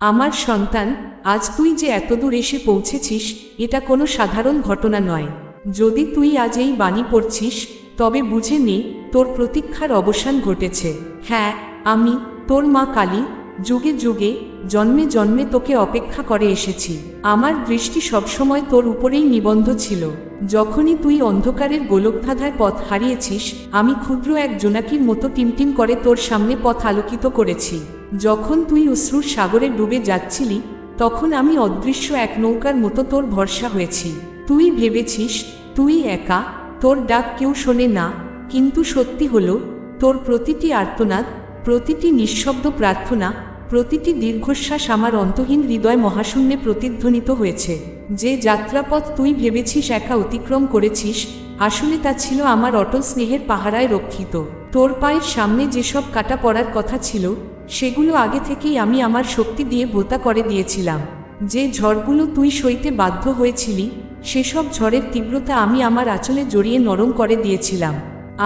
আমার সন্তান, আজ তুই যে এতদূর এসে পৌঁছেছিস, এটা কোনো সাধারণ ঘটনা নয়। যদি তুই আজ এই বাণী পড়ছিস, তবে বুঝে নে, তোর প্রতীক্ষার অবসান ঘটেছে। হ্যাঁ আমি, তোর মা কালী যুগে যুগে জন্মে জন্মে তোকে অপেক্ষা করে এসেছি। আমার দৃষ্টি সবসময় তোর উপরেই নিবন্ধ ছিল। যখনই তুই অন্ধকারের গোলকধাঁধায় পথ হারিয়েছিস, আমি ক্ষুদ্র এক জোনাকির মতো টিমটিম করে তোর সামনে পথ আলোকিত করেছি। যখন তুই অশ্রুর সাগরে ডুবে যাচ্ছিলি, তখন আমি অদৃশ্য এক নৌকার মতো তোর ভরসা হয়েছি। তুই ভেবেছিস, তুই একা, তোর ডাক কেউ শোনে না, কিন্তু সত্যি হলো, তোর প্রতিটি আর্তনাদ, প্রতিটি নিঃশব্দ প্রার্থনা প্রতিটি দীর্ঘশ্বাস আমার অন্তহীন হৃদয় মহাশূন্যে প্রতিধ্বনিত হয়েছে। যে যাত্রাপথ তুই ভেবেছিস একা অতিক্রম করেছিস, আসলে তা ছিল আমার অটল স্নেহের পাহারায় রক্ষিত। তোর পায়ের সামনে যেসব কাটা পড়ার কথা ছিল, সেগুলো আগে থেকেই আমি আমার শক্তি দিয়ে ভোতা করে দিয়েছিলাম। যে ঝড়গুলো তুই সইতে বাধ্য হয়েছিলি, সেসব ঝড়ের তীব্রতা আমি আমার আঁচলে জড়িয়ে নরম করে দিয়েছিলাম।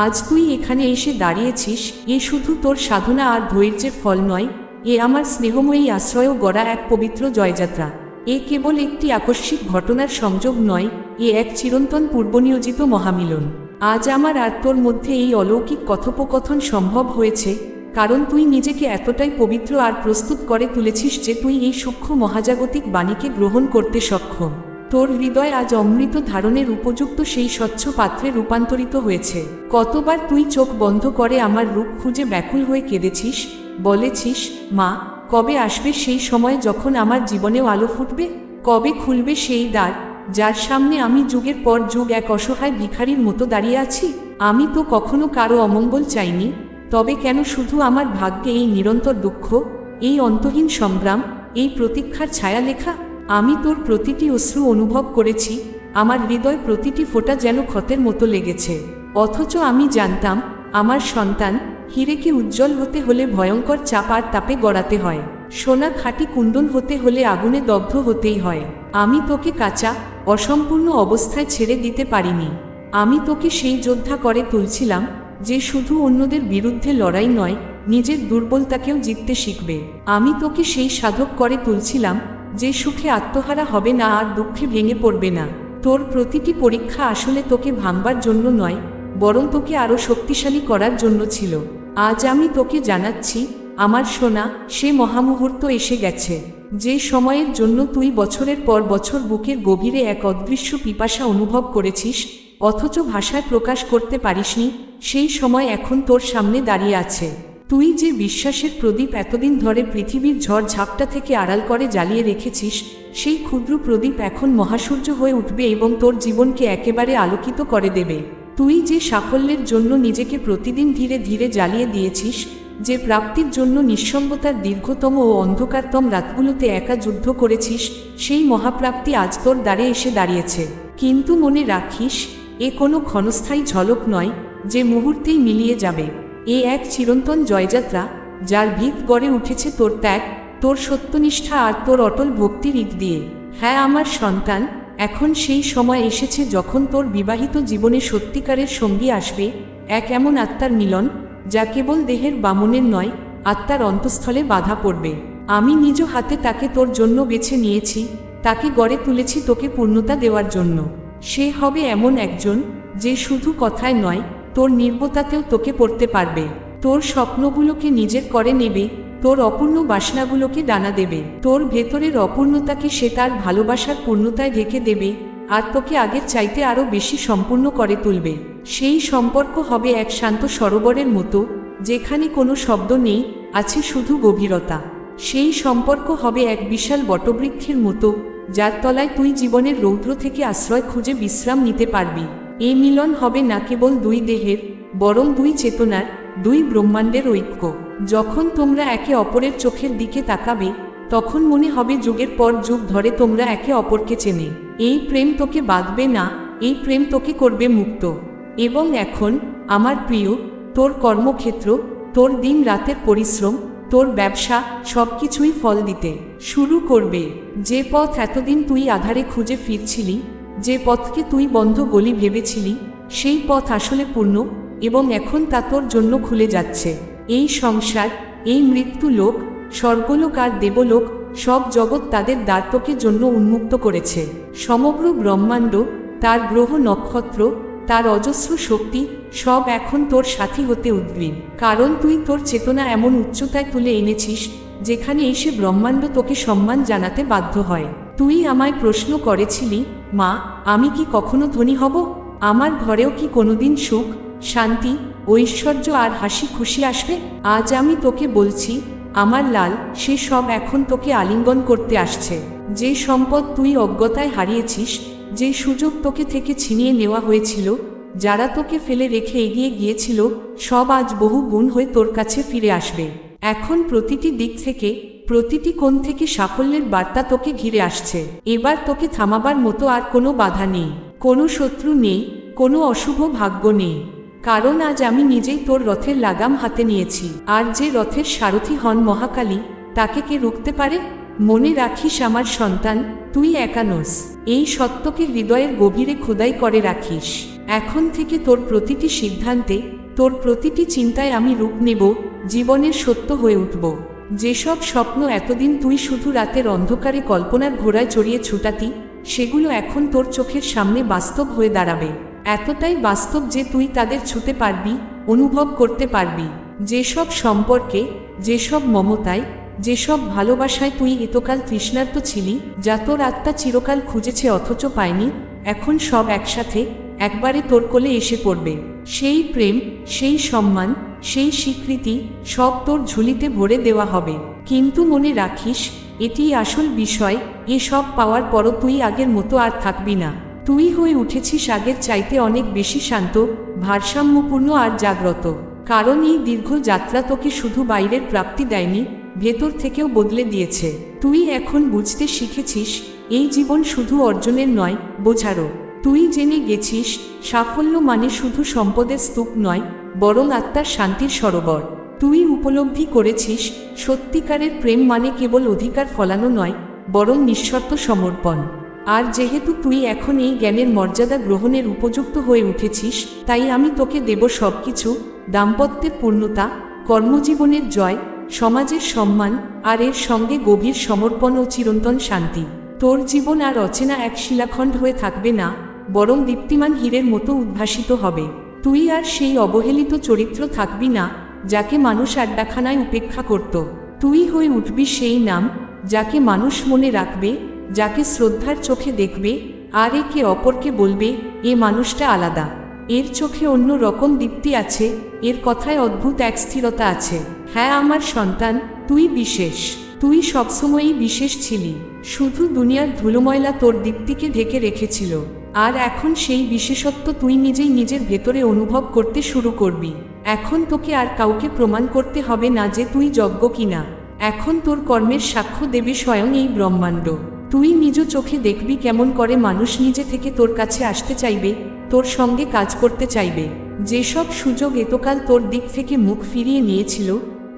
আজ তুই এখানে এসে দাঁড়িয়েছিস, এ শুধু তোর সাধনা আর ধৈর্যের ফল নয় এ আমার স্নেহময়ী আশ্রয় গড়া এক পবিত্র জয়যাত্রা। এ কেবল একটি আকস্মিক ঘটনার সংযোগ নয়, এ এক চিরন্তন পূর্বনিয়োজিত মহামিলন। আজ আমার আর তোর মধ্যে এই অলৌকিক কথোপকথন সম্ভব হয়েছে, কারণ তুই নিজেকে এতটাই পবিত্র আর প্রস্তুত করে তুলেছিস যে তুই এই সূক্ষ্ম মহাজাগতিক বাণীকে গ্রহণ করতে সক্ষম। তোর হৃদয় আজ অমৃত ধারণের উপযুক্ত সেই স্বচ্ছ পাত্রে রূপান্তরিত হয়েছে। কতবার তুই চোখ বন্ধ করে আমার রূপ খুঁজে ব্যাকুল হয়ে কেঁদেছিস বলেছিস, মা, কবে আসবে সেই সময় যখন আমার জীবনেও আলো ফুটবে? কবে খুলবে সেই দ্বার, যার সামনে আমি যুগের পর যুগ এক অসহায় ভিখারির মতো দাঁড়িয়ে আছি? আমি তো কখনো কারও অমঙ্গল চাইনি। তবে কেন শুধু আমার ভাগ্যে এই নিরন্তর দুঃখ, এই অন্তহীন সংগ্রাম, এই প্রতীক্ষার ছায়া লেখা আমি তোর প্রতিটি অশ্রু অনুভব করেছি, আমার হৃদয় প্রতিটি ফোঁটা যেন ক্ষতের মতো লেগেছে। অথচ আমি জানতাম, আমার সন্তান হিরেকে উজ্জ্বল হতে হলে ভয়ঙ্কর চাপ আর তাপে গড়াতে হয়। সোনা খাঁটি কুণ্ডন হতে হলে আগুনে দগ্ধ হতেই হয়। আমি তোকে কাঁচা, অসম্পূর্ণ অবস্থায় ছেড়ে দিতে পারিনি। আমি তোকে সেই যোদ্ধা করে তুলছিলাম, যে শুধু অন্যদের বিরুদ্ধে লড়াই নয়, নিজের দুর্বলতাকেও জিততে শিখবে। আমি তোকে সেই সাধক করে তুলছিলাম, যে সুখে আত্মহারা হবে না আর দুঃখে ভেঙে পড়বে না। তোর প্রতিটি পরীক্ষা আসলে তোকে ভাঙবার জন্য নয় বরং তোকে আরও শক্তিশালী করার জন্য ছিল। আজ আমি তোকে জানাচ্ছি, আমার সোনা, সে মহামুহূর্ত এসে গেছে। যে সময়ের জন্য তুই বছরের পর বছর বুকের গভীরে এক অদৃশ্য পিপাসা অনুভব করেছিস, অথচ ভাষায় প্রকাশ করতে পারিসনি, সেই সময় এখন তোর সামনে দাঁড়িয়ে আছে। তুই যে বিশ্বাসের প্রদীপ এতদিন ধরে পৃথিবীর ঝড় ঝাপটা থেকে আড়াল করে জ্বালিয়ে রেখেছিস, সেই ক্ষুদ্র প্রদীপ এখন মহাসূর্য হয়ে উঠবে এবং তোর জীবনকে একেবারে আলোকিত করে দেবে। তুই যে সাফল্যের জন্য নিজেকে প্রতিদিন ধীরে ধীরে জ্বালিয়ে দিয়েছিস, যে প্রাপ্তির জন্য নিঃসঙ্গতার দীর্ঘতম ও অন্ধকারতম রাতগুলোতে একা যুদ্ধ করেছিস, সেই মহাপ্রাপ্তি আজ তোর দ্বারে এসে দাঁড়িয়েছে। কিন্তু মনে রাখিস, এ কোনো ক্ষণস্থায়ী ঝলক নয়, যে মুহূর্তেই মিলিয়ে যাবে। এ এক চিরন্তন জয়যাত্রা, যার ভিত গড়ে উঠেছে তোর ত্যাগ, তোর সত্যনিষ্ঠা আর তোর অটল ভক্তির ইক দিয়ে। হ্যাঁ আমার সন্তান এখন সেই সময় এসেছে যখন তোর বিবাহিত জীবনে সত্যিকারের সঙ্গী আসবে এক এমন আত্মার মিলন, যা কেবল দেহের বামনের নয়, আত্মার অন্তঃস্থলে বাধা পড়বে। আমি নিজ হাতে তাকে তোর জন্য বেছে নিয়েছি, তাকে গড়ে তুলেছি তোকে পূর্ণতা দেওয়ার জন্য। সে হবে এমন একজন, যে শুধু কথায় নয়, তোর নির্বতাতেও তোকে পড়তে পারবে। তোর স্বপ্নগুলোকে নিজের করে নেবে তোর অপূর্ণ বাসনাগুলোকে ডানা দেবে। তোর ভেতরের অপূর্ণতাকে সে তার ভালোবাসার পূর্ণতায় ঢেকে দেবে আর তোকে আগের চাইতে আরও বেশি সম্পূর্ণ করে তুলবে। সেই সম্পর্ক হবে এক শান্ত সরোবরের মতো, যেখানে কোনো শব্দ নেই, আছে শুধু গভীরতা। সেই সম্পর্ক হবে এক বিশাল বটবৃক্ষের মতো, যার তলায় তুই জীবনের রৌদ্র থেকে আশ্রয় খুঁজে বিশ্রাম নিতে পারবি। এই মিলন হবে না কেবল দুই দেহের, বরং দুই চেতনার দুই ব্রহ্মাণ্ডের ঐক্য। যখন তোমরা একে অপরের চোখের দিকে তাকাবে, তখন মনে হবে যুগের পর যুগ ধরে তোমরা একে অপরকে চেনে। এই প্রেম তোকে বাঁধবে না, এই প্রেম তোকে করবে মুক্ত। এবং এখন, আমার প্রিয়, তোর কর্মক্ষেত্র, তোর দিন রাতের পরিশ্রম, তোর ব্যবসা সব কিছুই ফল দিতে। শুরু করবে। যে পথ এতদিন তুই আধারে খুঁজে ফিরছিলি, যে পথকে তুই বন্ধ গলি ভেবেছিলি, সেই পথ আসলে পূর্ণ এবং এখন তা তোর জন্য খুলে যাচ্ছে। এই সংসার, এই মৃত্যু লোক, স্বর্গলোক আর দেবলোক, সব জগৎ তাদের দ্বারটকের জন্য উন্মুক্ত করেছে। সমগ্র ব্রহ্মাণ্ড, তার গ্রহ নক্ষত্র, তার অজস্র শক্তি, সব এখন তোর সাথী হতে উদ্গ্রীব কারণ তুই তোর চেতনা এমন উচ্চতায় তুলে এনেছিস, যেখানে এসে ব্রহ্মাণ্ড তোকে সম্মান জানাতে বাধ্য হয়। তুই আমায় প্রশ্ন করেছিলি, মা, আমি কি কখনো ধনী হব? আমার ঘরেও কি কোনোদিন সুখ? শান্তি, ঐশ্বর্য আর হাসি খুশি আসবে? আজ আমি তোকে বলছি, আমার লাল, সে সব এখন তোকে আলিঙ্গন করতে আসছে। যে সম্পদ তুই অজ্ঞতায় হারিয়েছিস, যে সুযোগ তোকে থেকে ছিনিয়ে নেওয়া হয়েছিল, যারা তোকে ফেলে রেখে এগিয়ে গিয়েছিল, সব আজ বহু গুণ হয়ে তোর কাছে ফিরে আসবে। এখন প্রতিটি দিক থেকে, প্রতিটি কোণ থেকে সাফল্যের বার্তা তোকে ঘিরে আসছে। এবার তোকে থামাবার মতো আর কোনো বাধা নেই। কোনো শত্রু নেই, কোনো অশুভ ভাগ্য নেই। কারণ আজ আমি নিজেই তোর রথের লাগাম হাতে নিয়েছি। আর যে রথের সারথি হন মহাকালী, তাকে কে রুখতে পারে? মনে রাখিস আমার সন্তান, তুই একানোস এই সত্যকে হৃদয়ের গভীরে খোদাই করে রাখিস। এখন থেকে তোর প্রতিটি সিদ্ধান্তে, তোর প্রতিটি চিন্তায় আমি রূপ নেব জীবনের সত্য হয়ে উঠব। যেসব স্বপ্ন এতদিন তুই শুধু রাতের অন্ধকারে কল্পনার ঘোড়ায় চড়িয়ে ছুটাতি, সেগুলো এখন তোর চোখের সামনে বাস্তব হয়ে দাঁড়াবে। এতটাই বাস্তব যে তুই তাদের ছুতে পারবি, অনুভব করতে পারবি। যেসব সম্পর্কে, যেসব মমতায়, যেসব ভালোবাসায় তুই এতকাল তৃষ্ণার্ত ছিলি, যা তোর আত্মা চিরকাল খুঁজেছে অথচ পায়নি, এখন সব একসাথে, একবারে তোর কোলে এসে পড়বে। সেই প্রেম, সেই সম্মান, সেই স্বীকৃতি, সব তোর ঝুলিতে ভরে দেওয়া হবে। কিন্তু মনে রাখিস এটি আসল বিষয়, এসব পাওয়ার পরও তুই আগের মতো আর থাকবি না। তুই হয়ে উঠেছিস আগের চাইতে অনেক বেশি শান্ত, ভারসাম্যপূর্ণ আর জাগ্রত। কারণ এই দীর্ঘ যাত্রা তোকে শুধু বাইরের প্রাপ্তি দেয়নি, ভেতর থেকেও বদলে দিয়েছে। তুই এখন বুঝতে শিখেছিস, এই জীবন শুধু অর্জনের নয়, বোঝারও। তুই জেনে গেছিস, সাফল্য মানে শুধু সম্পদের স্তূপ নয়, বরং আত্মার শান্তির সরোবর। তুই উপলব্ধি করেছিস, সত্যিকারের প্রেম মানে কেবল অধিকার ফলানো নয়, বরং নিঃশর্ত সমর্পণ। আর যেহেতু তুই এখন এই জ্ঞানের মর্যাদা গ্রহণের উপযুক্ত হয়ে উঠেছিস, তাই আমি তোকে দেব সবকিছু, দাম্পত্যের পূর্ণতা, কর্মজীবনের জয়, সমাজের সম্মান, আর এর সঙ্গে গভীর সমর্পণ ও চিরন্তন শান্তি। তোর জীবন আর অচেনা এক শিলাখণ্ড হয়ে থাকবে না, বরং দীপ্তিমান হীরের মতো উদ্ভাসিত হবে। তুই আর সেই অবহেলিত চরিত্র থাকবি না, যাকে মানুষ আড্ডাখানায় উপেক্ষা করত। তুই হয়ে উঠবি সেই নাম, যাকে মানুষ মনে রাখবে যাকে শ্রদ্ধার চোখে দেখবে, আর একে অপরকে বলবে, এ মানুষটা আলাদা। এর চোখে অন্য রকম দীপ্তি আছে, এর কথায় অদ্ভুত এক স্থিরতা আছে। হ্যাঁ আমার সন্তান, তুই বিশেষ। তুই সবসময়ই বিশেষ ছিলি। শুধু দুনিয়ার ধুলোময়লা তোর দীপ্তিকে ঢেকে রেখেছিল। আর এখন সেই বিশেষত্ব তুই নিজেই নিজের ভেতরে অনুভব করতে শুরু করবি। এখন তোকে আর কাউকে প্রমাণ করতে হবে না যে তুই যজ্ঞ কিনা। এখন তোর কর্মের সাক্ষ্য দেবে স্বয়ং এই ব্রহ্মাণ্ড। তুই নিজ চোখে দেখবি কেমন করে মানুষ নিজে থেকে তোর কাছে আসতে চাইবে, তোর সঙ্গে কাজ করতে চাইবে। যেসব সুযোগ এতকাল তোর দিক থেকে মুখ ফিরিয়ে নিয়েছিল,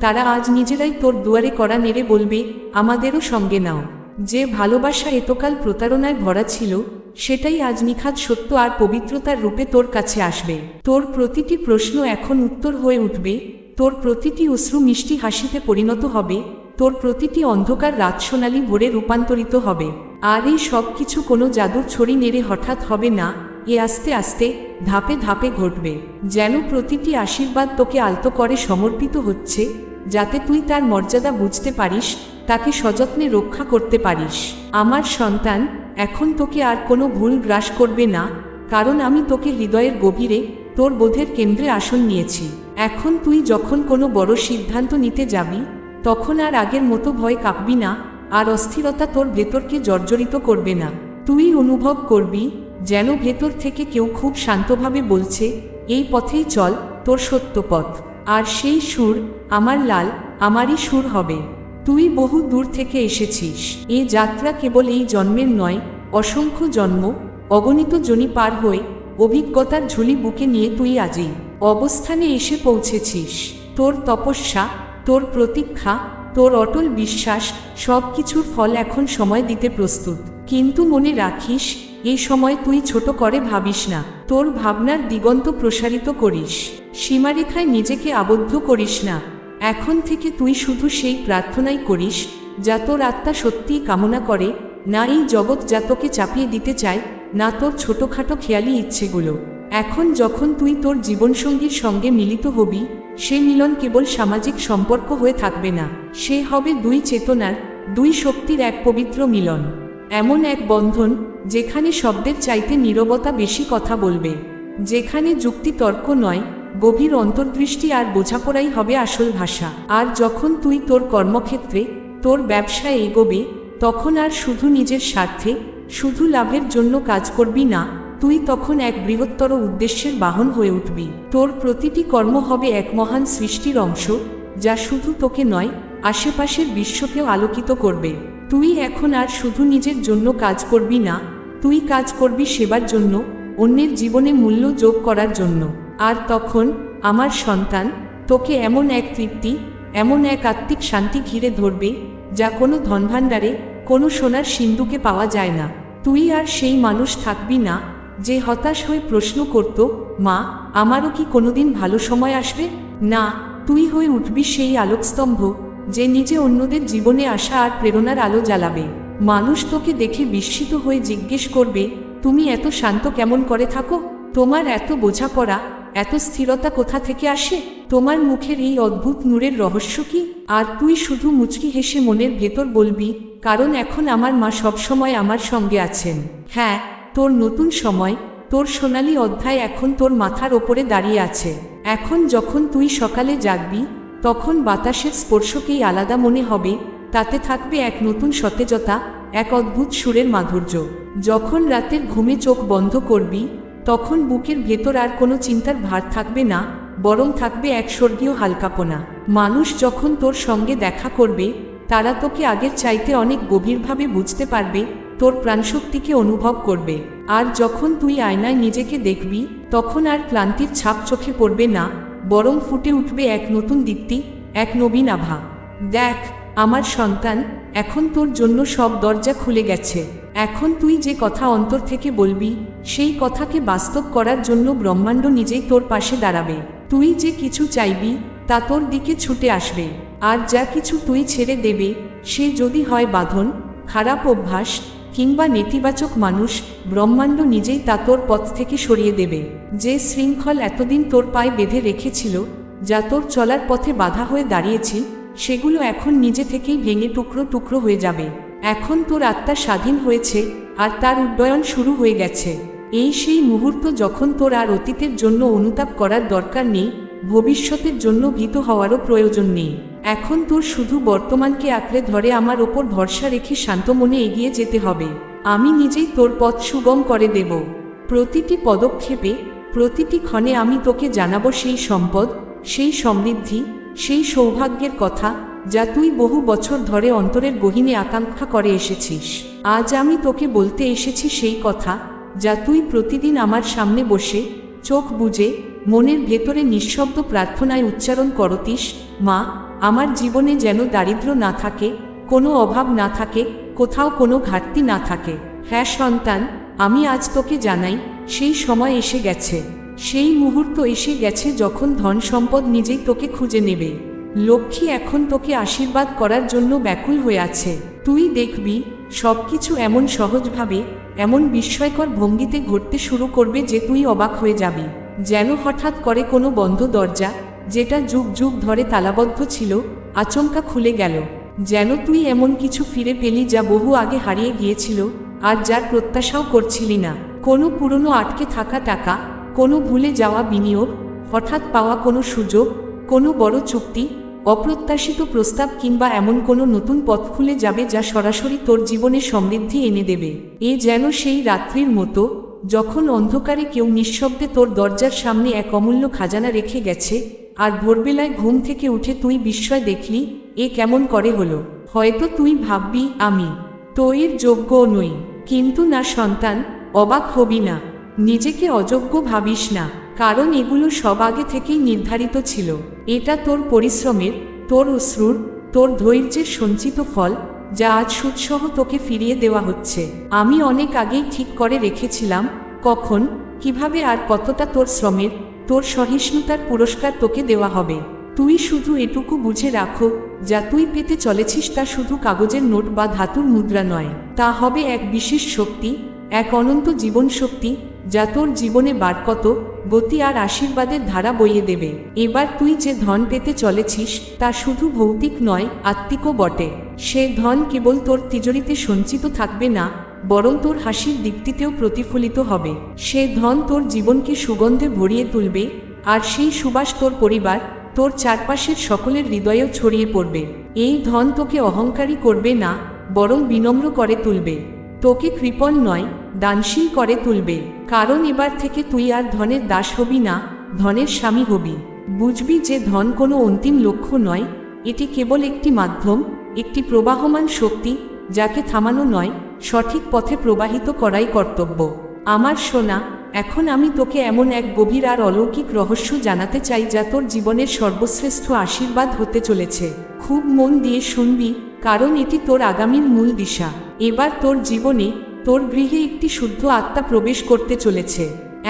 তারা আজ নিজেরাই তোর দুয়ারে করা নেড়ে বলবে, আমাদেরও সঙ্গে নাও। যে ভালোবাসা এতকাল প্রতারণায় ভরা ছিল, সেটাই আজ নিখাত সত্য আর পবিত্রতার রূপে তোর কাছে আসবে। তোর প্রতিটি প্রশ্ন এখন উত্তর হয়ে উঠবে, তোর প্রতিটি অশ্রু মিষ্টি হাসিতে পরিণত হবে তোর প্রতিটি অন্ধকার রাত সোনালি ভোরে রূপান্তরিত হবে। আর এই সব কিছু কোনো জাদুর ছড়ি নেড়ে হঠাৎ হবে না, এ আস্তে আস্তে, ধাপে ধাপে ঘটবে। যেন প্রতিটি আশীর্বাদ তোকে আলতো করে সমর্পিত হচ্ছে, যাতে তুই তার মর্যাদা বুঝতে পারিস, তাকে সযত্নে রক্ষা করতে পারিস। আমার সন্তান, এখন তোকে আর কোনো ভুল গ্রাস করবে না, কারণ আমি তোকে হৃদয়ের গভীরে, তোর বোধের কেন্দ্রে আসন নিয়েছি। এখন তুই যখন কোনো বড় সিদ্ধান্ত নিতে যাবি তখন আর আগের মতো ভয় কাঁপবি না, আর অস্থিরতা তোর ভেতরকে জর্জরিত করবে না। তুই অনুভব করবি, যেন ভেতর থেকে কেউ খুব শান্তভাবে বলছে, এই পথেই চল, তোর সত্য পথ। আর সেই সুর, আমার লাল, আমারই সুর হবে। তুই বহু দূর থেকে এসেছিস। এ যাত্রা কেবল এই জন্মের নয়, অসংখ্য জন্ম, অগণিত জনি পার হয়ে, অভিজ্ঞতার ঝুলি বুকে নিয়ে তুই আজই অবস্থানে এসে পৌঁছেছিস। তোর তপস্যা তোর প্রতীক্ষা, তোর অটল বিশ্বাস সব কিছুর ফল এখন সময় দিতে প্রস্তুত। কিন্তু মনে রাখিস এই সময় তুই ছোট করে ভাবিস না, তোর ভাবনার দিগন্ত প্রসারিত করিস। সীমারেখায় নিজেকে আবদ্ধ করিস না, এখন থেকে তুই শুধু সেই প্রার্থনাই করিস, যা তোর আত্মা সত্যিই কামনা করে, না এই জগৎ যা তোকে চাপিয়ে দিতে চায়, না তোর ছোটোখাটো খেয়ালি ইচ্ছেগুলো। এখন যখন তুই তোর জীবনসঙ্গীর সঙ্গে মিলিত হবি সে মিলন কেবল সামাজিক সম্পর্ক হয়ে থাকবে না, সে হবে দুই চেতনার, দুই শক্তির এক পবিত্র মিলন। এমন এক বন্ধন, যেখানে শব্দের চাইতে নীরবতা বেশি কথা বলবে, যেখানে যুক্তি তর্ক নয়, গভীর অন্তর্দৃষ্টি আর বোঝাপড়াই হবে আসল ভাষা। আর যখন তুই তোর কর্মক্ষেত্রে, তোর ব্যবসায় এগোবে, তখন আর শুধু নিজের স্বার্থে, শুধু লাভের জন্য কাজ করবি না তুই তখন এক বৃহত্তর উদ্দেশ্যের বাহন হয়ে উঠবি। তোর প্রতিটি কর্ম হবে এক মহান সৃষ্টির অংশ, যা শুধু তোকে নয়, আশেপাশের বিশ্বকেও আলোকিত করবে। তুই এখন আর শুধু নিজের জন্য কাজ করবি না, তুই কাজ করবি সেবার জন্য, অন্যের জীবনে মূল্য যোগ করার জন্য। আর তখন, আমার সন্তান, তোকে এমন এক তৃপ্তি, এমন এক আত্মিক শান্তি ঘিরে ধরবে, যা কোনো ধনভাণ্ডারে, কোনো সোনার সিন্ধুকে পাওয়া যায় না। তুই আর সেই মানুষ থাকবি না যে হতাশ হয়ে প্রশ্ন করত, মা, আমারও কি কোনোদিন ভালো সময় আসবে? না, তুই হয়ে উঠবি সেই আলোকস্তম্ভ, যে নিজে অন্যদের জীবনে আসা আর প্রেরণার আলো জ্বালাবে। মানুষ তোকে দেখে বিস্মিত হয়ে জিজ্ঞেস করবে, তুমি এত শান্ত কেমন করে থাকো? তোমার এত বোঝাপড়া, এত স্থিরতা কোথা থেকে আসে? তোমার মুখের এই অদ্ভুত নূরের রহস্য কি? আর তুই শুধু মুচকি হেসে মনের ভেতর বলবি, কারণ এখন আমার মা সবসময় আমার সঙ্গে আছেন। হ্যাঁ তোর নতুন সময়, তোর সোনালি অধ্যায় এখন তোর মাথার ওপরে দাঁড়িয়ে আছে। এখন যখন তুই সকালে জাগবি, তখন বাতাসের স্পর্শকেই আলাদা মনে হবে, তাতে থাকবে এক নতুন সতেজতা, এক অদ্ভুত সুরের মাধুর্য। যখন রাতের ঘুমে চোখ বন্ধ করবি, তখন বুকের ভেতর আর কোনো চিন্তার ভার থাকবে না, বরং থাকবে এক স্বর্গীয় হালকাপনা। মানুষ যখন তোর সঙ্গে দেখা করবে, তারা তোকে আগের চাইতে অনেক গভীরভাবে বুঝতে পারবে তোর প্রাণশক্তিকে অনুভব করবে। আর যখন তুই আয়নায় নিজেকে দেখবি, তখন আর ক্লান্তির ছাপ চোখে পড়বে না, বরং ফুটে উঠবে এক নতুন দীপ্তি, এক নবীন আভা। দেখ, আমার সন্তান, এখন তোর জন্য সব দরজা খুলে গেছে। এখন তুই যে কথা অন্তর থেকে বলবি, সেই কথাকে বাস্তব করার জন্য ব্রহ্মাণ্ড নিজেই তোর পাশে দাঁড়াবে। তুই যে কিছু চাইবি, তা তোর দিকে ছুটে আসবে। আর যা কিছু তুই ছেড়ে দেবে, সে যদি হয় বাঁধন, খারাপ অভ্যাস কিংবা নেতিবাচক মানুষ, ব্রহ্মাণ্ড নিজেই তা তোর পথ থেকে সরিয়ে দেবে। যে শৃঙ্খল এতদিন তোর পায়ে বেঁধে রেখেছিল, যা তোর চলার পথে বাধা হয়ে দাঁড়িয়েছিল সেগুলো এখন নিজে থেকেই ভেঙে টুকরো টুকরো হয়ে যাবে। এখন তোর আত্মা স্বাধীন হয়েছে, আর তার উড্ডয়ন শুরু হয়ে গেছে। এই সেই মুহূর্ত যখন তোর আর অতীতের জন্য অনুতাপ করার দরকার নেই ভবিষ্যতের জন্য ভীত হওয়ারও প্রয়োজন নেই। এখন তোর শুধু বর্তমানকে আঁকড়ে ধরে আমার ওপর ভরসা রেখে শান্ত মনে এগিয়ে যেতে হবে। আমি নিজেই তোর পথ সুগম করে দেব। প্রতিটি পদক্ষেপে, প্রতিটি ক্ষণে আমি তোকে জানাব সেই সম্পদ, সেই সমৃদ্ধি, সেই সৌভাগ্যের কথা, যা তুই বহু বছর ধরে অন্তরের গহিনে আকাঙ্ক্ষা করে এসেছিস। আজ আমি তোকে বলতে এসেছি সেই কথা, যা তুই প্রতিদিন আমার সামনে বসে, চোখ বুজে মনের ভেতরে নিঃশব্দ প্রার্থনায় উচ্চারণ করতিস, মা, আমার জীবনে যেন দারিদ্র না থাকে, কোনো অভাব না থাকে, কোথাও কোনো ঘাটতি না থাকে। হ্যাঁ সন্তান, আমি আজ তোকে জানাই, সেই সময় এসে গেছে। সেই মুহূর্ত এসে গেছে যখন ধন সম্পদ নিজেই তোকে খুঁজে নেবে। লক্ষ্মী এখন তোকে আশীর্বাদ করার জন্য ব্যাকুল হয়ে আছে। তুই দেখবি, সবকিছু এমন সহজভাবে, এমন বিস্ময়কর ভঙ্গিতে ঘটতে শুরু করবে যে তুই অবাক হয়ে যাবি। যেন হঠাৎ করে কোনো বন্ধ দরজা, যেটা যুগ যুগ ধরে তালাবদ্ধ ছিল, আচমকা খুলে গেল। যেন তুই এমন কিছু ফিরে পেলি যা বহু আগে হারিয়ে গিয়েছিল, আর যার প্রত্যাশাও করছিলি না। কোনো পুরনো আটকে থাকা টাকা, কোনো ভুলে যাওয়া বিনিয়োগ, হঠাৎ পাওয়া কোনো সুযোগ, কোনো বড় চুক্তি, অপ্রত্যাশিত প্রস্তাব কিংবা এমন কোনো নতুন পথ খুলে যাবে যা সরাসরি তোর জীবনে সমৃদ্ধি এনে দেবে। এ যেন সেই রাত্রির মতো যখন অন্ধকারে কেউ নিঃশব্দে তোর দরজার সামনে এক অমূল্য খাজানা রেখে গেছে, আর ভোরবেলায় ঘুম থেকে উঠে তুই বিস্ময় দেখলি, এ কেমন করে হলো? হয়তো তুই ভাববি, আমি তো এর যোগ্য নই। কিন্তু না সন্তান, অবাক হবি না। নিজেকে অযোগ্য ভাবিস না। কারণ এগুলো সব আগে থেকেই নির্ধারিত ছিল। এটা তোর পরিশ্রমের, তোর অশ্রুর, তোর ধৈর্যের সঞ্চিত ফল। যা আজ সুদসহ তোকে ফিরিয়ে দেওয়া হচ্ছে। আমি অনেক আগেই ঠিক করে রেখেছিলাম, কখন, কীভাবে আর কতটা তোর শ্রমের, তোর সহিষ্ণুতার পুরস্কার তোকে দেওয়া হবে। তুই শুধু এটুকু বুঝে রাখো, যা তুই পেতে চলেছিস তা শুধু কাগজের নোট বা ধাতুর মুদ্রা নয়। তা হবে এক বিশেষ শক্তি, এক অনন্ত জীবন শক্তি যা তোর জীবনে বারকত, গতি আর আশীর্বাদের ধারা বইয়ে দেবে। এবার তুই যে ধন পেতে চলেছিস, তা শুধু ভৌতিক নয়, আত্মিকও বটে। সে ধন কেবল তোর তিজরিতে সঞ্চিত থাকবে না, বরং তোর হাসির দিকটিতেও প্রতিফলিত হবে। সে ধন তোর জীবনকে সুগন্ধে ভরিয়ে তুলবে, আর সেই সুবাস তোর পরিবার, তোর চারপাশের সকলের হৃদয়েও ছড়িয়ে পড়বে। এই ধন তোকে অহংকারী করবে না, বরং বিনম্র করে তুলবে। তোকে কৃপণ নয়, দানশীল করে তুলবে। কারণ এবার থেকে তুই আর ধনের দাস হবি না, ধনের স্বামী হবি। বুঝবি যে ধন কোনো অন্তিম লক্ষ্য নয়, এটি কেবল একটি মাধ্যম একটি প্রবাহমান শক্তি, যাকে থামানো নয়, সঠিক পথে প্রবাহিত করাই কর্তব্য। আমার সোনা, এখন আমি তোকে এমন এক গভীর আর অলৌকিক রহস্য জানাতে চাই যা তোর জীবনের সর্বশ্রেষ্ঠ আশীর্বাদ হতে চলেছে। খুব মন দিয়ে শুনবি, কারণ এটি তোর আগামীর মূল দিশা। এবার তোর জীবনে, তোর গৃহে একটি শুদ্ধ আত্মা প্রবেশ করতে চলেছে।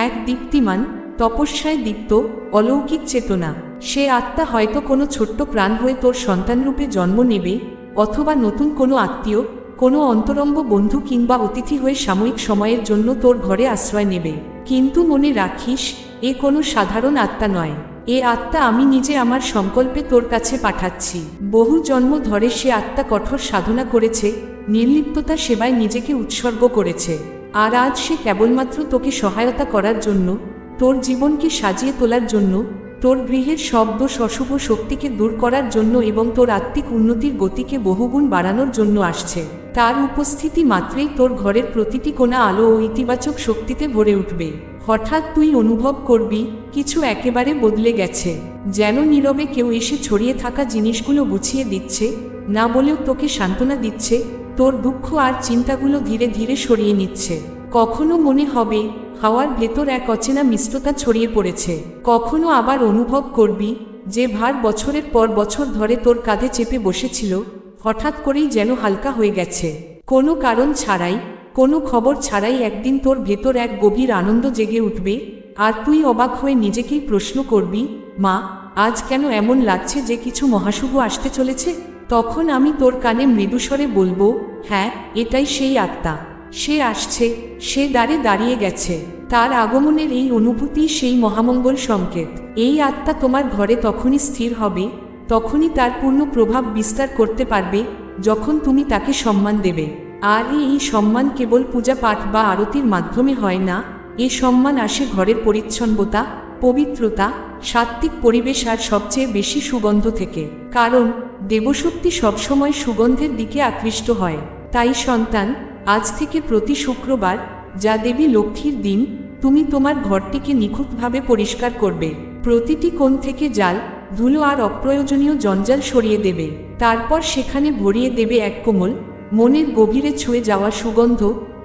এক দীপ্তিমান, তপস্যায় দীপ্ত, অলৌকিক চেতনা। সে আত্মা হয়তো কোনো ছোট্ট প্রাণ হয়ে তোর সন্তানরূপে জন্ম নেবে অথবা নতুন কোনো আত্মীয়, কোনো অন্তরঙ্গ বন্ধু কিংবা অতিথি হয়ে সাময়িক সময়ের জন্য তোর ঘরে আশ্রয় নেবে। কিন্তু মনে রাখিস, এ কোনো সাধারণ আত্মা নয়। এ আত্মা আমি নিজে আমার সংকল্পে তোর কাছে পাঠাচ্ছি। বহু জন্ম ধরে সে আত্মা কঠোর সাধনা করেছে, নির্লিপ্ততা সেবায় নিজেকে উৎসর্গ করেছে। আর আজ সে কেবলমাত্র তোকে সহায়তা করার জন্য, তোর জীবনকে সাজিয়ে তোলার জন্য তোর গৃহের শব্দ অশুভ শক্তিকে দূর করার জন্য এবং তোর আত্মিক উন্নতির গতিকে বহুগুণ বাড়ানোর জন্য আসছে। তার উপস্থিতি মাত্রেই তোর ঘরের প্রতিটি কোণা আলো ও ইতিবাচক শক্তিতে ভরে উঠবে। হঠাৎ তুই অনুভব করবি, কিছু একেবারে বদলে গেছে। যেন নীরবে কেউ এসে ছড়িয়ে থাকা জিনিসগুলো গুছিয়ে দিচ্ছে, না বলেও তোকে সান্ত্বনা দিচ্ছে, তোর দুঃখ আর চিন্তাগুলো ধীরে ধীরে সরিয়ে নিচ্ছে। কখনো মনে হবে হাওয়ার ভেতর এক অচেনা মিষ্টতা ছড়িয়ে পড়েছে। কখনো আবার অনুভব করবি যে ভার বছরের পর বছর ধরে তোর কাঁধে চেপে বসেছিল, হঠাৎ করেই যেন হালকা হয়ে গেছে। কোনো কারণ ছাড়াই, কোনো খবর ছাড়াই একদিন তোর ভেতর এক গভীর আনন্দ জেগে উঠবে, আর তুই অবাক হয়ে নিজেকেই প্রশ্ন করবি, মা, আজ কেন এমন লাগছে যে কিছু মহাশুভ আসতে চলেছে? তখন আমি তোর কানে মৃদুস্বরে বলব হ্যাঁ এটাই সেই আত্মা। সে আসছে, সে দ্বারে দাঁড়িয়ে গেছে। তার আগমনের এই অনুভূতি সেই মহামঙ্গল সংকেত। এই আত্মা তোমার ঘরে তখনই স্থির হবে, তখনই তার পূর্ণ প্রভাব বিস্তার করতে পারবে, যখন তুমি তাকে সম্মান দেবে। আর এই সম্মান কেবল পূজা পাঠ বা আরতির মাধ্যমে হয় না, এ সম্মান আসে ঘরের পরিচ্ছন্নতা, পবিত্রতা, সাত্ত্বিক পরিবেশ আর সবচেয়ে বেশি সুগন্ধ থেকে। কারণ, দেবশক্তি সবসময় সুগন্ধের দিকে আকৃষ্ট হয়। তাই সন্তান আজ থেকে প্রতি শুক্রবার যা দেবী লক্ষ্মীর দিন, তুমি তোমার ঘরটিকে নিখুঁতভাবে পরিষ্কার করবে। প্রতিটি কোণ থেকে জাল, ধুলো আর অপ্রয়োজনীয় জঞ্জাল সরিয়ে দেবে। তারপর সেখানে ভরিয়ে দেবে এক কোমল, মনের গভীরে ছুঁয়ে যাওয়া সুগন্ধ,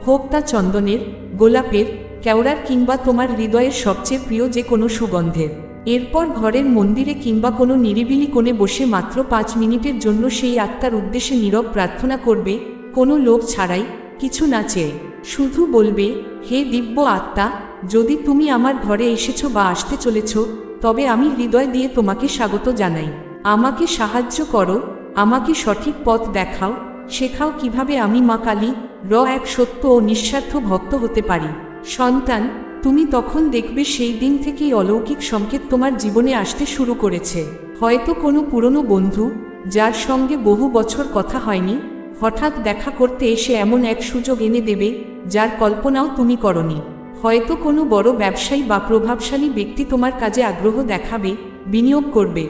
হোক তা চন্দনের, গোলাপের, কেওড়ার কিংবা তোমার হৃদয়ের সবচেয়ে প্রিয় যে কোনো সুগন্ধের। এরপর ঘরের মন্দিরে কিংবা কোনো নিরিবিলি কোণে বসে মাত্র পাঁচ মিনিটের জন্য সেই আত্মার উদ্দেশ্যে নীরব প্রার্থনা করবে, কোনো লোক ছাড়াই। কিছু না চেয়ে। শুধু বলবে, হে দিব্য আত্মা, যদি তুমি আমার ঘরে এসেছ বা আসতে চলেছ, তবে আমি হৃদয় দিয়ে তোমাকে স্বাগত জানাই। আমাকে সাহায্য করো, আমাকে সঠিক পথ দেখাও, শেখাও কীভাবে আমি মা কালী, র এক সত্য ও নিঃস্বার্থ ভক্ত হতে পারি। সন্তান, তুমি তখন দেখবে সেই দিন থেকেই অলৌকিক সংকেত তোমার জীবনে আসতে শুরু করেছে। হয়তো কোনো পুরনো বন্ধু, যার সঙ্গে বহু বছর কথা হয়নি হঠাৎ দেখা করতে এসে এমন এক সুযোগ এনে দেবে, যার কল্পনাও তুমি করনি। হয়তো কোনো বড় ব্যবসায়ী বা প্রভাবশালী ব্যক্তি তোমার কাজে আগ্রহ দেখাবে, বিনিয়োগ করবে।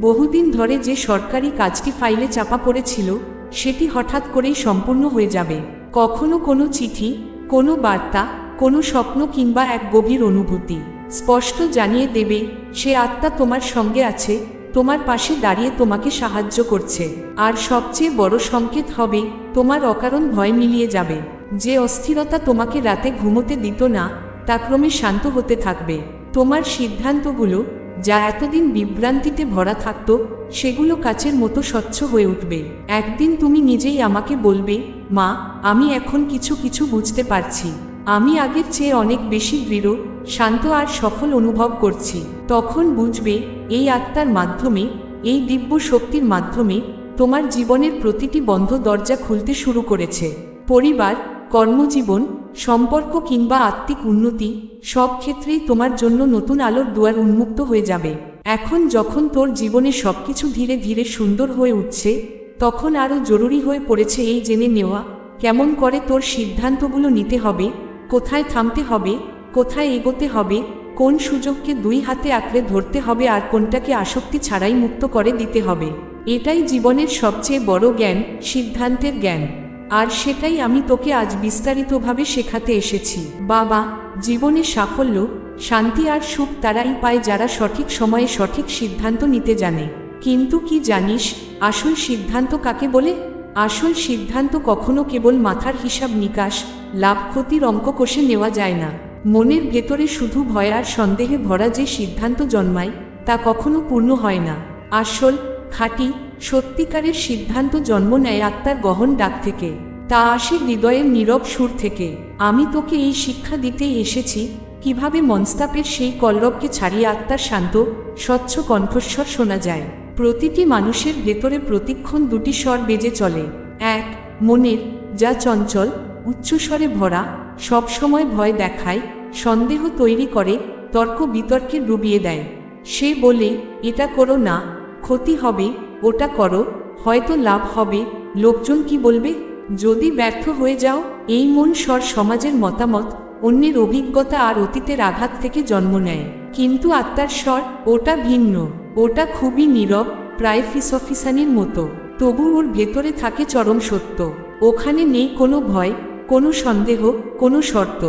বহুদিন ধরে যে সরকারি কাজটি ফাইলে চাপা পড়েছিল, সেটি হঠাৎ করেই সম্পূর্ণ হয়ে যাবে। কখনো কোনো চিঠি, কোনো বার্তা, কোনো স্বপ্ন কিংবা এক গভীর অনুভূতি স্পষ্ট জানিয়ে দেবে, সে আত্মা তোমার সঙ্গে আছে তোমার পাশে দাঁড়িয়ে তোমাকে সাহায্য করছে। আর সবচেয়ে বড় সংকেত হবে, তোমার অকারণ ভয় মিলিয়ে যাবে। যে অস্থিরতা তোমাকে রাতে ঘুমোতে দিত না, তা ক্রমে শান্ত হতে থাকবে। তোমার সিদ্ধান্তগুলো, যা এতদিন বিভ্রান্তিতে ভরা থাকত, সেগুলো কাচের মতো স্বচ্ছ হয়ে উঠবে। একদিন তুমি নিজেই আমাকে বলবে, মা, আমি এখন কিছু কিছু বুঝতে পারছি। আমি আগের চেয়ে অনেক বেশি দৃঢ় শান্ত আর সফল অনুভব করছি। তখন বুঝবে, এই আত্মার মাধ্যমে, এই দিব্য শক্তির মাধ্যমে, তোমার জীবনের প্রতিটি বন্ধ দরজা খুলতে শুরু করেছে। পরিবার, কর্মজীবন, সম্পর্ক কিংবা আত্মিক উন্নতি, সব ক্ষেত্রেই তোমার জন্য নতুন আলোর দুয়ার উন্মুক্ত হয়ে যাবে। এখন যখন তোর জীবনে সবকিছু ধীরে ধীরে সুন্দর হয়ে উঠছে, তখন আরও জরুরি হয়ে পড়েছে এই জেনে নেওয়া, কেমন করে তোর সিদ্ধান্তগুলো নিতে হবে, কোথায় থামতে হবে কোথায় এগোতে হবে, কোন সুযোগকে দুই হাতে আঁকড়ে ধরতে হবে আর কোনটাকে আসক্তি ছাড়াই মুক্ত করে দিতে হবে। এটাই জীবনের সবচেয়ে বড় জ্ঞান, সিদ্ধান্তের জ্ঞান। আর সেটাই আমি তোকে আজ বিস্তারিতভাবে শেখাতে এসেছি। বাবা, জীবনে সাফল্য, শান্তি আর সুখ তারাই পায় যারা সঠিক সময়ে সঠিক সিদ্ধান্ত নিতে জানে। কিন্তু কি জানিস, আসল সিদ্ধান্ত কাকে বলে? আসল সিদ্ধান্ত কখনো কেবল মাথার হিসাব নিকাশ, লাভ ক্ষতির অঙ্ক কষে নেওয়া যায় না। মনের ভেতরে শুধু ভয় আর সন্দেহে ভরা যে সিদ্ধান্ত জন্মায়, তা কখনো পূর্ণ হয় না। আসল, খাঁটি, সত্যিকারের সিদ্ধান্ত জন্ম নেয় আত্মার গহন ডাক থেকে। তা আসে হৃদয়ের নীরব সুর থেকে। আমি তোকে এই শিক্ষা দিতেই এসেছি, কীভাবে মনস্তাপের সেই কল্লবকে ছাড়িয়ে আত্মার শান্ত, স্বচ্ছ কণ্ঠস্বর শোনা যায়। প্রতিটি মানুষের ভেতরে প্রতিক্ষণ দুটি স্বর বেজে চলে। এক, মনের, যা চঞ্চল, উচ্চস্বরে ভরা সবসময় ভয় দেখায়, সন্দেহ তৈরি করে, তর্ক বিতর্কে ডুবিয়ে দেয়। সে বলে, এটা করো না, ক্ষতি হবে, ওটা করো, হয়তো লাভ হবে। লোকজন কি বলবে? যদি ব্যর্থ হয়ে যাও, এই মন স্বর সমাজের মতামত, অন্যের অভিজ্ঞতা আর অতীতের আঘাত থেকে জন্ম নেয়। কিন্তু আত্মার স্বর, ওটা ভিন্ন, ওটা খুবই নীরব, প্রায় ফিসফিসানির মতো। তবু ওর ভেতরে থাকে চরম সত্য। ওখানে নেই কোনো ভয় কোনো সন্দেহ, কোনো শর্ত।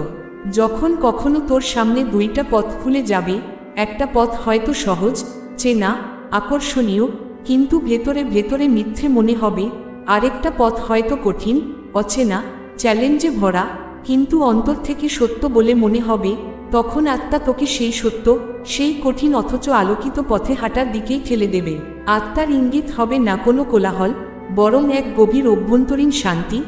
যখন কখনো তোর সামনে দুইটা পথ খুলে যাবে, একটা পথ হয়তো সহজ চেনা আকর্ষণীয়, কিন্তু ভেতরে ভেতরে মিথ্যে মনে হবে, আরেকটা পথ হয়তো কঠিন, অচেনা, চ্যালেঞ্জে ভরা, কিন্তু অন্তর থেকে সত্য বলে মনে হবে, তখন আত্মা তোকে সেই সত্য, সেই কঠিন অথচ আলোকিত পথে হাঁটার দিকেই ঠেলে দেবে। আত্মার ইঙ্গিত হবে না কোনো কোলাহল, বরং এক গভীর অভ্যন্তরীণ শান্তি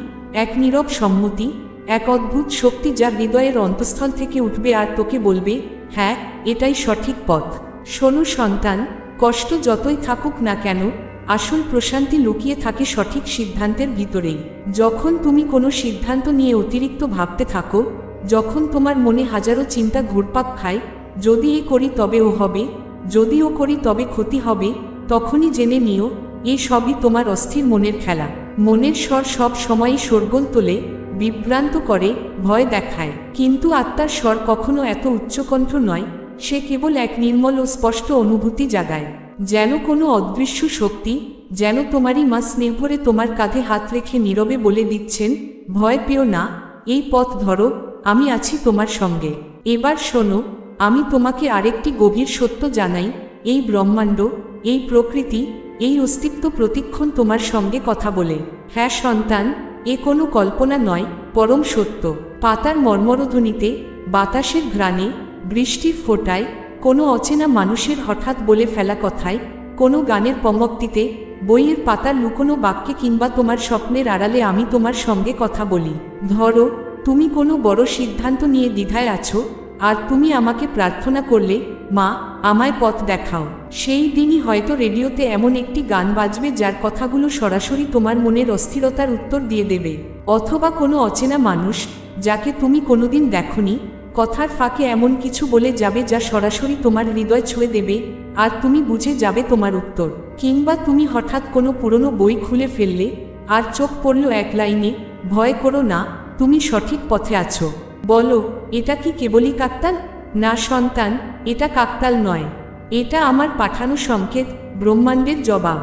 এক নীরব সম্মতি, এক অদ্ভুত শক্তি যা হৃদয়ের অন্তঃস্থল থেকে উঠবে আর তোকে বলবে হ্যাঁ এটাই সঠিক পথ। শোনো সন্তান, কষ্ট যতই থাকুক না কেন, আসল প্রশান্তি লুকিয়ে থাকে সঠিক সিদ্ধান্তের ভিতরেই। যখন তুমি কোনো সিদ্ধান্ত নিয়ে অতিরিক্ত ভাবতে থাকো, যখন তোমার মনে হাজারো চিন্তা ঘুরপাক খায়, যদি এ করি তবে ও হবে, যদি ও করি তবে ক্ষতি হবে, তখনই জেনে নিও, এ সবই তোমার অস্থির মনের খেলা। মনের স্বর সব সময়ই শোরগোল তোলে, বিভ্রান্ত করে, ভয় দেখায়। কিন্তু আত্মার স্বর কখনো এত উচ্চকণ্ঠ নয়, সে কেবল এক নির্মল ও স্পষ্ট অনুভূতি জাগায়। যেন কোনো অদৃশ্য শক্তি, যেন তোমারই মা স্নেহরে তোমার কাঁধে হাত রেখে নীরবে বলে দিচ্ছেন, ভয় পেও না, এই পথ ধরো, আমি আছি তোমার সঙ্গে। এবার শোনো, আমি তোমাকে আরেকটি গভীর সত্য জানাই, এই ব্রহ্মাণ্ড, এই প্রকৃতি এই অস্তিত্ব প্রতিক্ষণ তোমার সঙ্গে কথা বলে। হ্যাঁ সন্তান, এ কোনো কল্পনা নয়, পরম সত্য। পাতার মর্মরধ্বনিতে, বাতাসের ঘ্রাণে, বৃষ্টির ফোটায়, কোনো অচেনা মানুষের হঠাৎ বলে ফেলা কথায়, কোনো গানের পমক্তিতে, বইয়ের পাতার লুকোনো বাক্যে কিংবা তোমার স্বপ্নের আড়ালে আমি তোমার সঙ্গে কথা বলি। ধরো, তুমি কোনো বড় সিদ্ধান্ত নিয়ে দ্বিধায় আছো, আর তুমি আমাকে প্রার্থনা করলে, মা আমায় পথ দেখাও। সেই দিনই হয়তো রেডিওতে এমন একটি গান বাজবে যার কথাগুলো সরাসরি তোমার মনের অস্থিরতার উত্তর দিয়ে দেবে। অথবা কোনো অচেনা মানুষ, যাকে তুমি কোনোদিন দেখনি, কথার ফাঁকে এমন কিছু বলে যাবে যা সরাসরি তোমার হৃদয় ছুঁয়ে দেবে, আর তুমি বুঝে যাবে তোমার উত্তর। কিংবা তুমি হঠাৎ কোনো পুরনো বই খুলে ফেললে, আর চোখ পড়ল এক লাইনে, ভয় করো না, তুমি সঠিক পথে আছো। বলো, এটা কি কেবলই কাকতাল? না সন্তান, এটা কাকতাল নয়। এটা আমার পাঠানো সংকেত, ব্রহ্মাণ্ডের জবাব।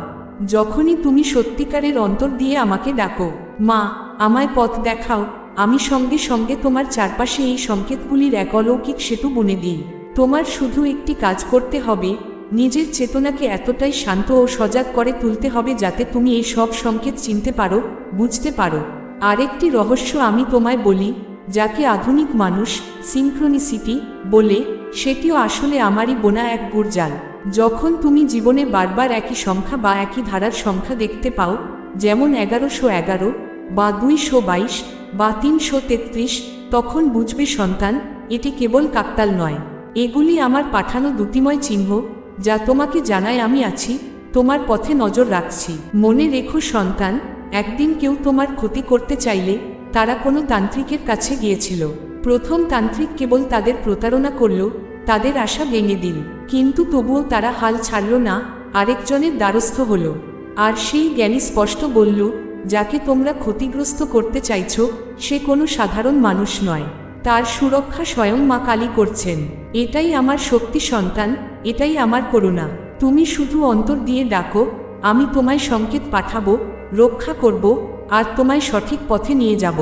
যখনই তুমি সত্যিকারের অন্তর দিয়ে আমাকে ডাকো, মা, আমায় পথ দেখাও, আমি সঙ্গে সঙ্গে তোমার চারপাশে এই সংকেতগুলির এক অলৌকিক সেতু বুনে দিই। তোমার শুধু একটি কাজ করতে হবে, নিজের চেতনাকে এতটাই শান্ত ও সজাগ করে তুলতে হবে যাতে তুমি এই সব সংকেত চিনতে পারো, বুঝতে পারো। আরেকটি রহস্য আমি তোমায় বলি যাকে আধুনিক মানুষ সিনক্রোনিসিটি বলে, সেটিও আসলে আমারই বোনা এক গুরজাল যখন তুমি জীবনে বারবার একই সংখ্যা বা একই ধারার সংখ্যা দেখতে পাও, যেমন এগারোশো এগারো বা দুইশো বাইশ বা তিনশো তেত্রিশ, তখন বুঝবে সন্তান, এটি কেবল কাকতাল নয়। এগুলি আমার পাঠানো দুটিময় চিহ্ন, যা তোমাকে জানায় আমি আছি, তোমার পথে নজর রাখছি। মনে রেখো সন্তান, একদিন কেউ তোমার ক্ষতি করতে চাইলে তারা কোনো তান্ত্রিকের কাছে গিয়েছিল। প্রথম তান্ত্রিক কেবল তাদের প্রতারণা করল, তাদের আশা ভেঙে দিল। কিন্তু তবুও তারা হাল ছাড়ল না, আরেকজনের দ্বারস্থ হল। আর সেই জ্ঞানী স্পষ্ট বলল, যাকে তোমরা ক্ষতিগ্রস্ত করতে চাইছ, সে কোনো সাধারণ মানুষ নয়। তার সুরক্ষা স্বয়ং মা কালী করছেন। এটাই আমার শক্তি সন্তান, এটাই আমার করুণা। তুমি শুধু অন্তর দিয়ে ডাকো, আমি তোমায় সংকেত পাঠাবো, রক্ষা করব আর তোমায় সঠিক পথে নিয়ে যাব।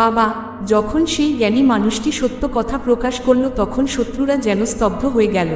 বাবা, যখন সেই জ্ঞানী মানুষটি সত্য কথা প্রকাশ করল তখন শত্রুরা যেন স্তব্ধ হয়ে গেল।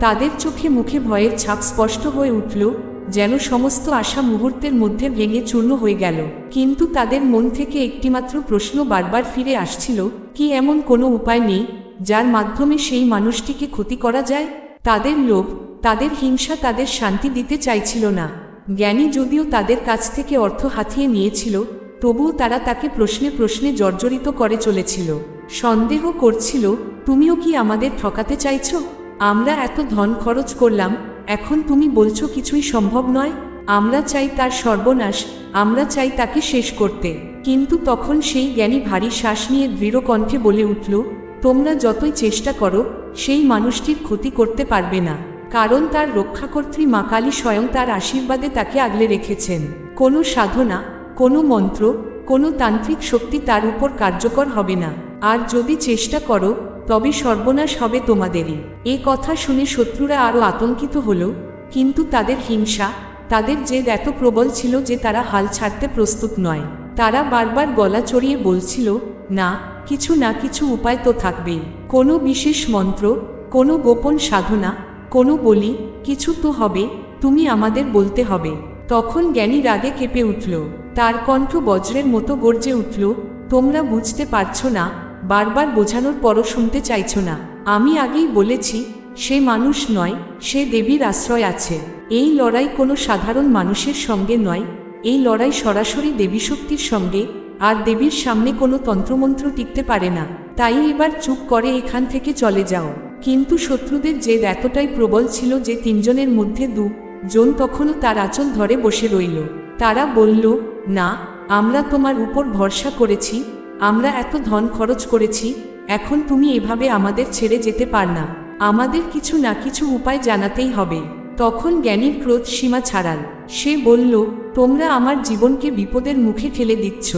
তাদের চোখে মুখে ভয়ের ছাপ স্পষ্ট হয়ে উঠল, যেন সমস্ত আশা মুহূর্তের মধ্যে ভেঙে চূর্ণ হয়ে গেল। কিন্তু তাদের মন থেকে একটিমাত্র প্রশ্ন বারবার ফিরে আসছিল, কি এমন কোনো উপায় নেই, যার মাধ্যমে সেই মানুষটিকে ক্ষতি করা যায়? তাদের লোভ, তাদের হিংসা, তাদের শান্তি দিতে চাইছিল না। জ্ঞানী যদিও তাদের কাছ থেকে অর্থ হাতিয়ে নিয়েছিল, তবুও তারা তাকে প্রশ্নে প্রশ্নে জর্জরিত করে চলেছিল। সন্দেহ করছিল, তুমিও কি আমাদের ঠকাতে চাইছ? আমরা এত ধন খরচ করলাম, এখন তুমি বলছো কিছুই সম্ভব নয়? আমরা চাই তার সর্বনাশ, আমরা চাই তাকে শেষ করতে। কিন্তু তখন সেই জ্ঞানী ভারী শ্বাস নিয়ে দৃঢ় কণ্ঠে বলে উঠল, তোমরা যতই চেষ্টা করো, সেই মানুষটির ক্ষতি করতে পারবে না। কারণ তার রক্ষাকর্ত্রী মা কালী স্বয়ং তার আশীর্বাদে তাকে আগলে রেখেছেন। কোনো সাধনা, কোনো মন্ত্র, কোনো তান্ত্রিক শক্তি তার উপর কার্যকর হবে না। আর যদি চেষ্টা করো, তবে সর্বনাশ হবে তোমাদেরই। এ কথা শুনে শত্রুরা আরও আতঙ্কিত হল, কিন্তু তাদের হিংসা, তাদের জেদ এত প্রবল ছিল যে তারা হাল ছাড়তে প্রস্তুত নয়। তারা বারবার গলা চড়িয়ে বলছিল, না, কিছু না কিছু উপায় তো থাকবেই। কোনো বিশেষ মন্ত্র, কোনো গোপন সাধনা কোনো বলি, কিছু তো হবে, তুমি আমাদের বলতে হবে। তখন জ্ঞানী রাগে কেঁপে উঠল। তার কণ্ঠ বজ্রের মতো গর্জে উঠল, তোমরা বুঝতে পারছ না, বারবার বোঝানোর পরও শুনতে চাইছো না। আমি আগেই বলেছি, সে মানুষ নয়, সে দেবীর আশ্রয় আছে। এই লড়াই কোনো সাধারণ মানুষের সঙ্গে নয়, এই লড়াই সরাসরি দেবী শক্তির সঙ্গে, আর দেবীর সামনে কোনো তন্ত্রমন্ত্র টিকতে পারে না। তাই এবার চুপ করে এখান থেকে চলে যাও। কিন্তু শত্রুদের জেদ এতটাই প্রবল ছিল যে তিনজনের মধ্যে দু জন তখনও তার আঁচল ধরে বসে রইল। তারা বলল, না, আমরা তোমার উপর ভরসা করেছি, আমরা এত ধন খরচ করেছি, এখন তুমি এভাবে আমাদের ছেড়ে যেতে পার না। আমাদের কিছু না কিছু উপায় জানাতেই হবে। তখন জ্ঞানীর ক্রোধ সীমা ছাড়াল। সে বলল, তোমরা আমার জীবনকে বিপদের মুখে ঠেলে দিচ্ছ।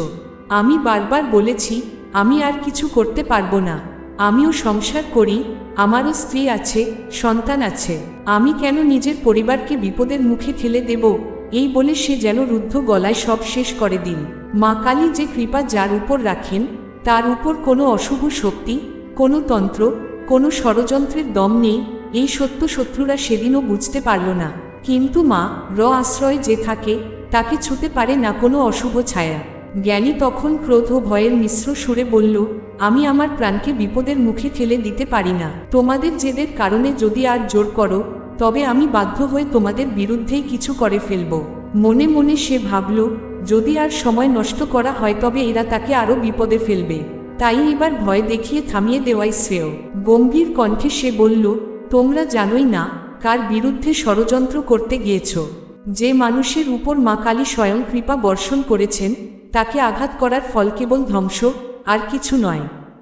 আমি বারবার বলেছি, আমি আর কিছু করতে পারব না। আমিও সংসার করি আমারও স্ত্রী আছে, সন্তান আছে। আমি কেন নিজের পরিবারকে বিপদের মুখে ঠেলে দেব? এই বলে সে যেন রুদ্ধ গলায় সব শেষ করে দিন মা কালী যে কৃপা যার উপর রাখেন, তার উপর কোনো অশুভ শক্তি, কোনো তন্ত্র, কোনো ষড়যন্ত্রের দম নেই, এই সত্য শত্রুরা সেদিনও বুঝতে পারল না। কিন্তু মা, র আশ্রয় যে থাকে, তাকে ছুতে পারে না কোনো অশুভ ছায়া। জ্ঞানী তখন ক্রোধ ও ভয়ের মিশ্র সুরে বলল, আমি আমার প্রাণকে বিপদের মুখে ঠেলে দিতে পারি না। তোমাদের জেদের কারণে যদি আর জোর করো, তবে আমি বাধ্য হয়ে তোমাদের বিরুদ্ধেই কিছু করে ফেলব মনে মনে সে ভাবল, যদি আর সময় নষ্ট করা হয়, তবে এরা তাকে আরও বিপদে ফেলবে তাই এবার ভয় দেখিয়ে থামিয়ে দেওয়াই শ্রেয়। গম্ভীর কণ্ঠে সে বলল, তোমরা জানোই না কার বিরুদ্ধে ষড়যন্ত্র করতে গিয়েছ। যে মানুষের উপর মা কালী স্বয়ং কৃপা বর্ষণ করেছেন তাকে আঘাত করার ফল কেবল ধ্বংস, আর কিছু নয়।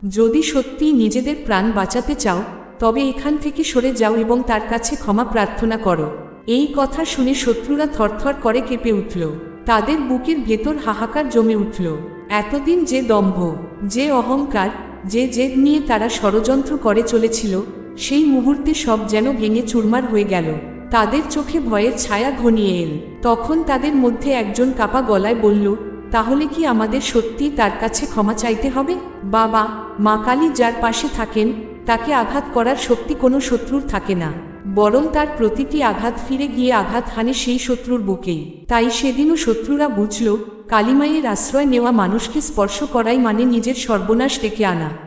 যদি সত্যিই নিজেদের প্রাণ বাঁচাতে চাও, তবে এখান থেকে সরে যাও এবং তার কাছে ক্ষমা প্রার্থনা করো। এই কথা শুনে শত্রুরা থরথর করে কেঁপে উঠল। তাদের বুকের ভেতর হাহাকার জমে উঠল। এতদিন যে দম্ভ, যে অহংকার, যে জেদ নিয়ে তারা ষড়যন্ত্র করে চলেছিল, সেই মুহূর্তে সব যেন ভেঙে চুরমার হয়ে গেল। তাদের চোখে ভয়ের ছায়া ঘনিয়ে এল। তখন তাদের মধ্যে একজন কাপা গলায় বলল তাহলে কি আমাদের সত্যি তার কাছে ক্ষমা চাইতে হবে? বাবা, মা কালী যার পাশে থাকেন, তাকে আঘাত করার শক্তি কোনো শত্রুর থাকে না। বরং তার প্রতিটি আঘাত ফিরে গিয়ে আঘাত হানে সেই শত্রুর বুকেই তাই সেদিনও শত্রুরা বুঝল কালিমাইয়ের আশ্রয় নেওয়া মানুষকে স্পর্শ করাই মানে নিজের সর্বনাশ ডেকে আনা।